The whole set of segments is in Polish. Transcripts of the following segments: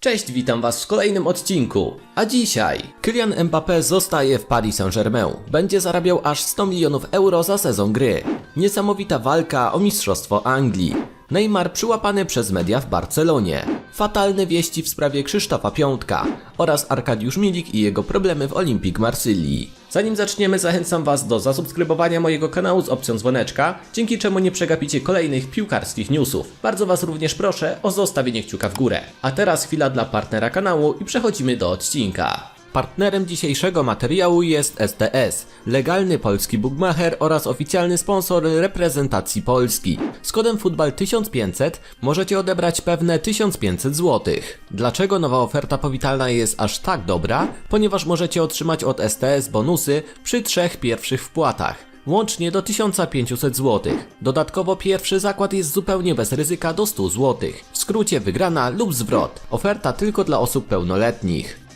Cześć, witam was w kolejnym odcinku. A dzisiaj Kylian Mbappé zostaje w Paris Saint-Germain. Będzie zarabiał aż 100 milionów euro za sezon gry. Niesamowita walka o mistrzostwo Anglii. Neymar przyłapany przez media w Barcelonie. Fatalne wieści w sprawie Krzysztofa Piątka oraz Arkadiusz Milik i jego problemy w Olympique Marsylii. Zanim zaczniemy, zachęcam Was do zasubskrybowania mojego kanału z opcją dzwoneczka, dzięki czemu nie przegapicie kolejnych piłkarskich newsów. Bardzo Was również proszę o zostawienie kciuka w górę. A teraz chwila dla partnera kanału i przechodzimy do odcinka. Partnerem dzisiejszego materiału jest STS, legalny polski bookmacher oraz oficjalny sponsor reprezentacji Polski. Z kodem FUTBAL1500 możecie odebrać pewne 1500 zł. Dlaczego nowa oferta powitalna jest aż tak dobra? Ponieważ możecie otrzymać od STS bonusy przy trzech pierwszych wpłatach łącznie do 1500 zł. Dodatkowo pierwszy zakład jest zupełnie bez ryzyka do 100 zł. W skrócie wygrana lub zwrot. Oferta tylko dla osób pełnoletnich.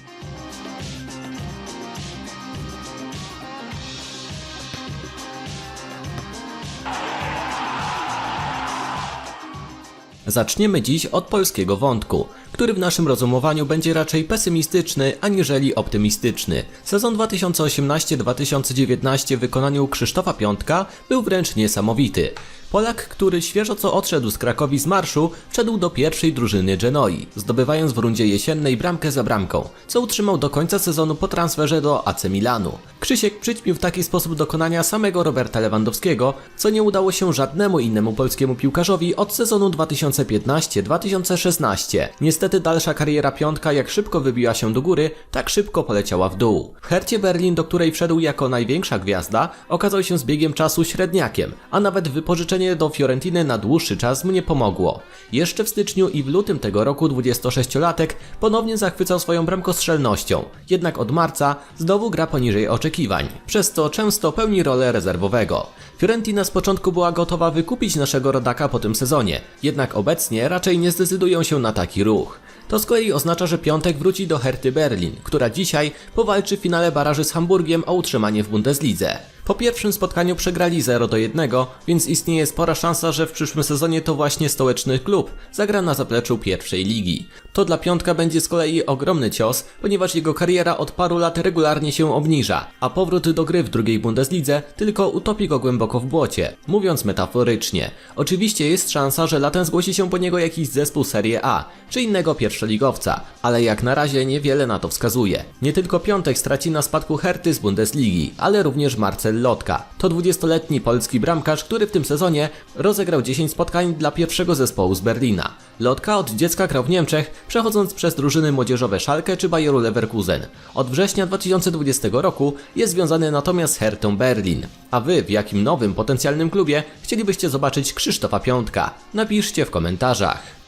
Zaczniemy dziś od polskiego wątku, który w naszym rozumowaniu będzie raczej pesymistyczny aniżeli optymistyczny. Sezon 2018-2019 w wykonaniu Krzysztofa Piątka był wręcz niesamowity. Polak, który świeżo co odszedł z Krakowi z marszu, wszedł do pierwszej drużyny Genoi, zdobywając w rundzie jesiennej bramkę za bramką, co utrzymał do końca sezonu po transferze do AC Milanu. Krzysiek przyćmił w taki sposób dokonania samego Roberta Lewandowskiego, co nie udało się żadnemu innemu polskiemu piłkarzowi od sezonu 2015-2016. Niestety dalsza kariera piątka jak szybko wybiła się do góry, tak szybko poleciała w dół. W Hercie Berlin, do której wszedł jako największa gwiazda, okazał się z biegiem czasu średniakiem, a nawet do Fiorentiny na dłuższy czas mu nie pomogło. Jeszcze w styczniu i w lutym tego roku 26-latek ponownie zachwycał swoją bramkostrzelnością, jednak od marca znowu gra poniżej oczekiwań, przez co często pełni rolę rezerwowego. Fiorentina z początku była gotowa wykupić naszego rodaka po tym sezonie, jednak obecnie raczej nie zdecydują się na taki ruch. To z kolei oznacza, że piątek wróci do Herty Berlin, która dzisiaj powalczy w finale baraży z Hamburgiem o utrzymanie w Bundeslidze. Po pierwszym spotkaniu przegrali 0 do 1, więc istnieje spora szansa, że w przyszłym sezonie to właśnie stołeczny klub zagra na zapleczu pierwszej ligi. To dla Piątka będzie z kolei ogromny cios, ponieważ jego kariera od paru lat regularnie się obniża, a powrót do gry w drugiej Bundeslidze tylko utopi go głęboko w błocie, mówiąc metaforycznie. Oczywiście jest szansa, że latem zgłosi się po niego jakiś zespół Serie A, czy innego pierwszoligowca, ale jak na razie niewiele na to wskazuje. Nie tylko Piątek straci na spadku Herty z Bundesligi, ale również Marcel Lotka. To 20-letni polski bramkarz, który w tym sezonie rozegrał 10 spotkań dla pierwszego zespołu z Berlina. Lotka od dziecka grał w Niemczech, przechodząc przez drużyny młodzieżowe Schalke czy Bayeru Leverkusen. Od września 2020 roku jest związany natomiast z Hertą Berlin. A wy w jakim nowym potencjalnym klubie chcielibyście zobaczyć Krzysztofa Piątka? Napiszcie w komentarzach.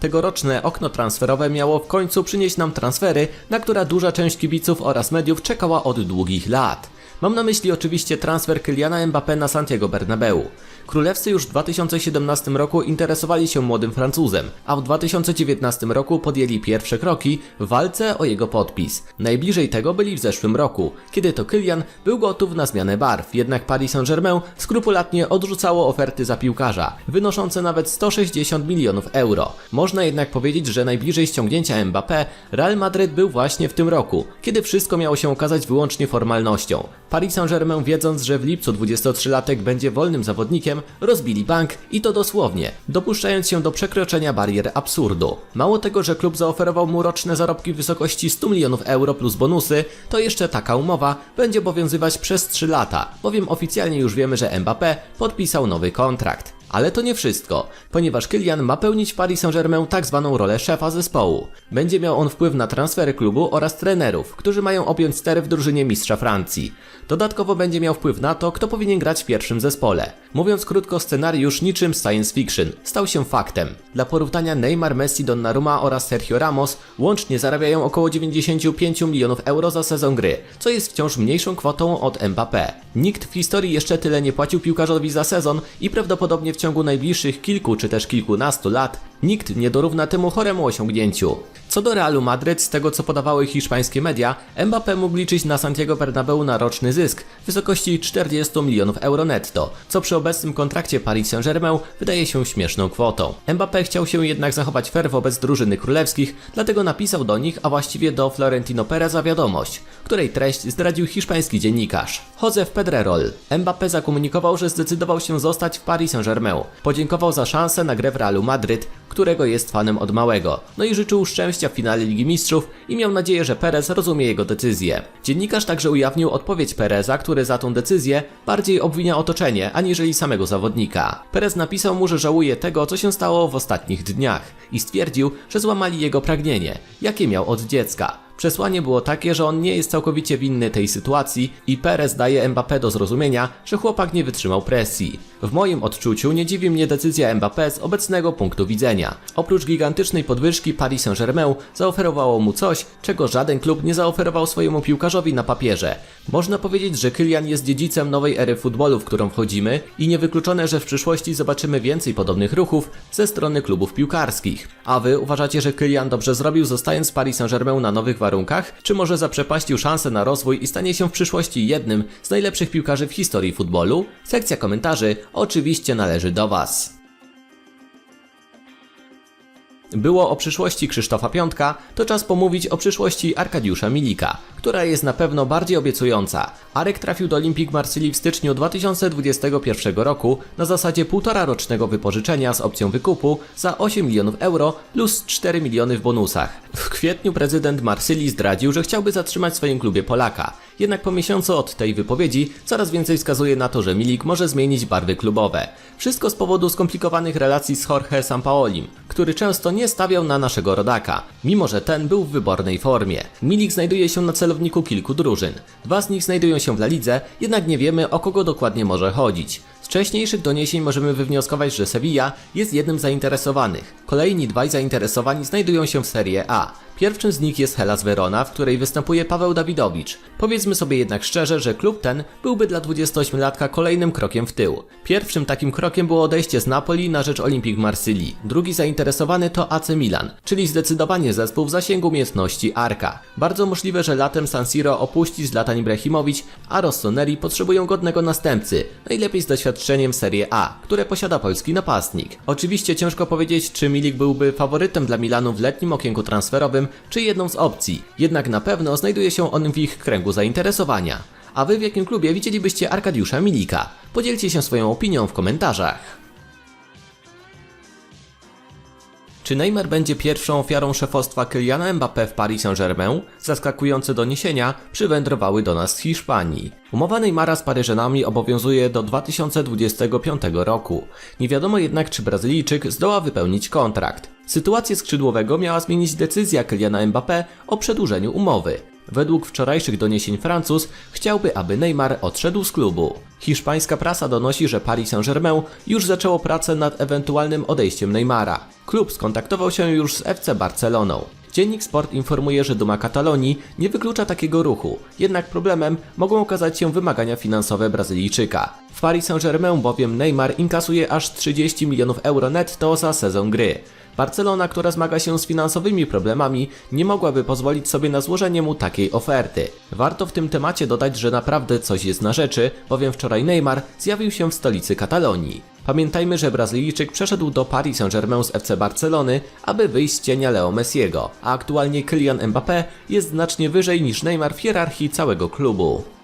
Tegoroczne okno transferowe miało w końcu przynieść nam transfery, na które duża część kibiców oraz mediów czekała od długich lat. Mam na myśli oczywiście transfer Kyliana Mbappé na Santiago Bernabeu. Królewscy już w 2017 roku interesowali się młodym Francuzem, a w 2019 roku podjęli pierwsze kroki w walce o jego podpis. Najbliżej tego byli w zeszłym roku, kiedy to Kylian był gotów na zmianę barw, jednak Paris Saint-Germain skrupulatnie odrzucało oferty za piłkarza, wynoszące nawet 160 milionów euro. Można jednak powiedzieć, że najbliżej ściągnięcia Mbappé Real Madrid był właśnie w tym roku, kiedy wszystko miało się okazać wyłącznie formalnością. Paris Saint-Germain wiedząc, że w lipcu 23-latek będzie wolnym zawodnikiem, rozbili bank i to dosłownie, dopuszczając się do przekroczenia barier absurdu. Mało tego, że klub zaoferował mu roczne zarobki w wysokości 100 milionów euro plus bonusy, to jeszcze taka umowa będzie obowiązywać przez 3 lata, bowiem oficjalnie już wiemy, że Mbappé podpisał nowy kontrakt. Ale to nie wszystko, ponieważ Kylian ma pełnić w Paris Saint-Germain tak zwaną rolę szefa zespołu. Będzie miał on wpływ na transfery klubu oraz trenerów, którzy mają objąć stery w drużynie mistrza Francji. Dodatkowo będzie miał wpływ na to, kto powinien grać w pierwszym zespole. Mówiąc krótko, scenariusz niczym science fiction stał się faktem. Dla porównania Neymar, Messi, Donnarumma oraz Sergio Ramos łącznie zarabiają około 95 milionów euro za sezon gry, co jest wciąż mniejszą kwotą od Mbappé. Nikt w historii jeszcze tyle nie płacił piłkarzowi za sezon i prawdopodobnie w ciągu najbliższych kilku czy też kilkunastu lat Nikt nie dorówna temu choremu osiągnięciu. Co do Realu Madryt, z tego co podawały hiszpańskie media, Mbappé mógł liczyć na Santiago Bernabeu na roczny zysk w wysokości 40 milionów euro netto, co przy obecnym kontrakcie Paris Saint-Germain wydaje się śmieszną kwotą. Mbappé chciał się jednak zachować fair wobec drużyny królewskich, dlatego napisał do nich, a właściwie do Florentino Pereza wiadomość, której treść zdradził hiszpański dziennikarz. Josef Pedrerol. Mbappé zakomunikował, że zdecydował się zostać w Paris Saint-Germain. Podziękował za szansę na grę w Realu Madryt, którego jest fanem od małego. No i życzył szczęścia w finale Ligi Mistrzów i miał nadzieję, że Perez rozumie jego decyzję. Dziennikarz także ujawnił odpowiedź Pereza, który za tą decyzję bardziej obwinia otoczenie, aniżeli samego zawodnika. Perez napisał mu, że żałuje tego, co się stało w ostatnich dniach i stwierdził, że złamali jego pragnienie, jakie miał od dziecka. Przesłanie było takie, że on nie jest całkowicie winny tej sytuacji i Perez daje Mbappé do zrozumienia, że chłopak nie wytrzymał presji. W moim odczuciu nie dziwi mnie decyzja Mbappé z obecnego punktu widzenia. Oprócz gigantycznej podwyżki Paris Saint-Germain zaoferowało mu coś, czego żaden klub nie zaoferował swojemu piłkarzowi na papierze. Można powiedzieć, że Kylian jest dziedzicem nowej ery futbolu, w którą wchodzimy i niewykluczone, że w przyszłości zobaczymy więcej podobnych ruchów ze strony klubów piłkarskich. A wy uważacie, że Kylian dobrze zrobił zostając w Paris Saint-Germain na nowych warunkach, czy może zaprzepaścił szansę na rozwój i stanie się w przyszłości jednym z najlepszych piłkarzy w historii futbolu? Sekcja komentarzy oczywiście należy do Was. Było o przyszłości Krzysztofa Piątka, to czas pomówić o przyszłości Arkadiusza Milika, która jest na pewno bardziej obiecująca. Arek trafił do Olympique Marsylii w styczniu 2021 roku na zasadzie półtora rocznego wypożyczenia z opcją wykupu za 8 milionów euro plus 4 miliony w bonusach. W kwietniu prezydent Marsylii zdradził, że chciałby zatrzymać w swoim klubie Polaka. Jednak po miesiącu od tej wypowiedzi coraz więcej wskazuje na to, że Milik może zmienić barwy klubowe. Wszystko z powodu skomplikowanych relacji z Jorge Sampaolim, który często nie stawiał na naszego rodaka, mimo że ten był w wybornej formie. Milik znajduje się na celowniku kilku drużyn. Dwa z nich znajdują się w La Lidze, jednak nie wiemy o kogo dokładnie może chodzić. Z wcześniejszych doniesień możemy wywnioskować, że Sevilla jest jednym z zainteresowanych. Kolejni dwaj zainteresowani znajdują się w Serie A. Pierwszym z nich jest Hellas Verona, w której występuje Paweł Dawidowicz. Powiedzmy sobie jednak szczerze, że klub ten byłby dla 28-latka kolejnym krokiem w tył. Pierwszym takim krokiem było odejście z Napoli na rzecz Olympique Marsylii. Drugi zainteresowany to AC Milan, czyli zdecydowanie zespół w zasięgu umiejętności Arka. Bardzo możliwe, że latem San Siro opuści Zlatan Ibrahimowicz, a Rossoneri potrzebują godnego następcy, najlepiej z doświadczeniem Serie A, które posiada polski napastnik. Oczywiście ciężko powiedzieć, czy Milik byłby faworytem dla Milanu w letnim okienku transferowym, czy jedną z opcji, jednak na pewno znajduje się on w ich kręgu zainteresowania. A wy w jakim klubie widzielibyście Arkadiusza Milika? Podzielcie się swoją opinią w komentarzach. Czy Neymar będzie pierwszą ofiarą szefostwa Kyliana Mbappé w Paris Saint-Germain? Zaskakujące doniesienia przywędrowały do nas z Hiszpanii. Umowa Neymara z Paryżanami obowiązuje do 2025 roku. Nie wiadomo jednak, czy Brazylijczyk zdoła wypełnić kontrakt. Sytuację skrzydłowego miała zmienić decyzja Kyliana Mbappé o przedłużeniu umowy. Według wczorajszych doniesień Francuz chciałby, aby Neymar odszedł z klubu. Hiszpańska prasa donosi, że Paris Saint-Germain już zaczęło pracę nad ewentualnym odejściem Neymara. Klub skontaktował się już z FC Barceloną. Dziennik Sport informuje, że Duma Katalonii nie wyklucza takiego ruchu, jednak problemem mogą okazać się wymagania finansowe Brazylijczyka. W Paris Saint-Germain bowiem Neymar inkasuje aż 30 milionów euro netto za sezon gry. Barcelona, która zmaga się z finansowymi problemami, nie mogłaby pozwolić sobie na złożenie mu takiej oferty. Warto w tym temacie dodać, że naprawdę coś jest na rzeczy, bowiem wczoraj Neymar zjawił się w stolicy Katalonii. Pamiętajmy, że Brazylijczyk przeszedł do Paris Saint-Germain z FC Barcelony, aby wyjść z cienia Leo Messiego, a aktualnie Kylian Mbappé jest znacznie wyżej niż Neymar w hierarchii całego klubu.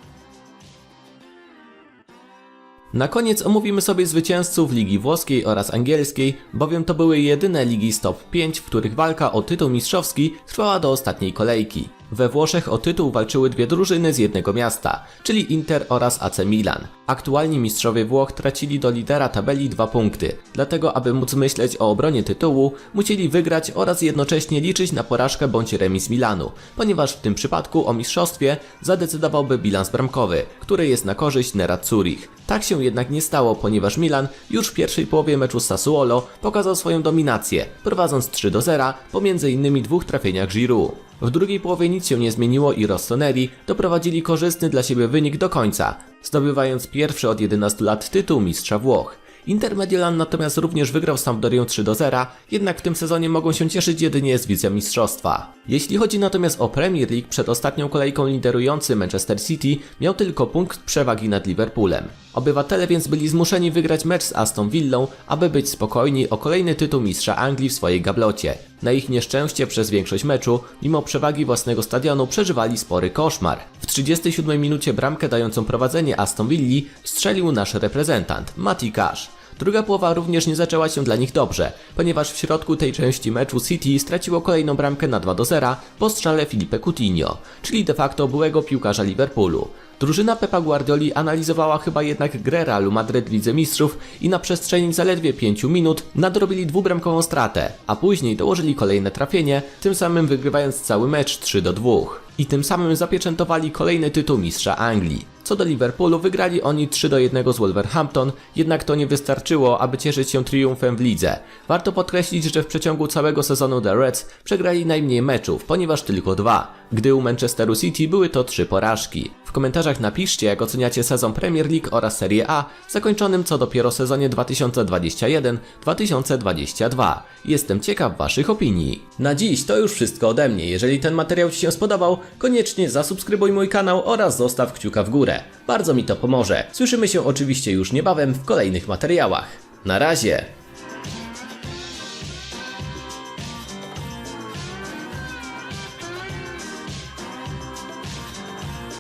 Na koniec omówimy sobie zwycięzców Ligi Włoskiej oraz Angielskiej, bowiem to były jedyne ligi z top 5, w których walka o tytuł mistrzowski trwała do ostatniej kolejki. We Włoszech o tytuł walczyły dwie drużyny z jednego miasta, czyli Inter oraz AC Milan. Aktualni mistrzowie Włoch tracili do lidera tabeli dwa punkty, dlatego aby móc myśleć o obronie tytułu, musieli wygrać oraz jednocześnie liczyć na porażkę bądź remis Milanu, ponieważ w tym przypadku o mistrzostwie zadecydowałby bilans bramkowy, który jest na korzyść Nerazzurich. Tak się jednak nie stało, ponieważ Milan już w pierwszej połowie meczu z Sassuolo pokazał swoją dominację, prowadząc 3 do 0 po m.in. dwóch trafieniach Giroud. W drugiej połowie nic się nie zmieniło i Rossoneri doprowadzili korzystny dla siebie wynik do końca, zdobywając pierwszy od 11 lat tytuł mistrza Włoch. Inter Mediolan natomiast również wygrał z Sampdorią 3 do 0, jednak w tym sezonie mogą się cieszyć jedynie z wicemistrzostwa. Jeśli chodzi natomiast o Premier League, przed ostatnią kolejką liderujący Manchester City miał tylko punkt przewagi nad Liverpoolem. Obywatele więc byli zmuszeni wygrać mecz z Aston Villą, aby być spokojni o kolejny tytuł mistrza Anglii w swojej gablocie. Na ich nieszczęście przez większość meczu, mimo przewagi własnego stadionu, przeżywali spory koszmar. W 37 minucie bramkę dającą prowadzenie Aston Villi strzelił nasz reprezentant, Mati Cash. Druga połowa również nie zaczęła się dla nich dobrze, ponieważ w środku tej części meczu City straciło kolejną bramkę na 2 do 0 po strzale Filipe Coutinho, czyli de facto byłego piłkarza Liverpoolu. Drużyna Pepa Guardioli analizowała chyba jednak grę Realu Madryt Lidze Mistrzów i na przestrzeni zaledwie 5 minut nadrobili dwubramkową stratę, a później dołożyli kolejne trafienie, tym samym wygrywając cały mecz 3 do 2. I tym samym zapieczętowali kolejny tytuł mistrza Anglii. Co do Liverpoolu, wygrali oni 3 do 1 z Wolverhampton, jednak to nie wystarczyło, aby cieszyć się triumfem w lidze. Warto podkreślić, że w przeciągu całego sezonu The Reds przegrali najmniej meczów, ponieważ tylko dwa, gdy u Manchesteru City były to trzy porażki. W komentarzach napiszcie, jak oceniacie sezon Premier League oraz Serie A, zakończonym co dopiero sezonie 2021-2022. Jestem ciekaw Waszych opinii. Na dziś to już wszystko ode mnie. Jeżeli ten materiał Ci się spodobał, koniecznie zasubskrybuj mój kanał oraz zostaw kciuka w górę. Bardzo mi to pomoże. Słyszymy się oczywiście już niebawem w kolejnych materiałach. Na razie!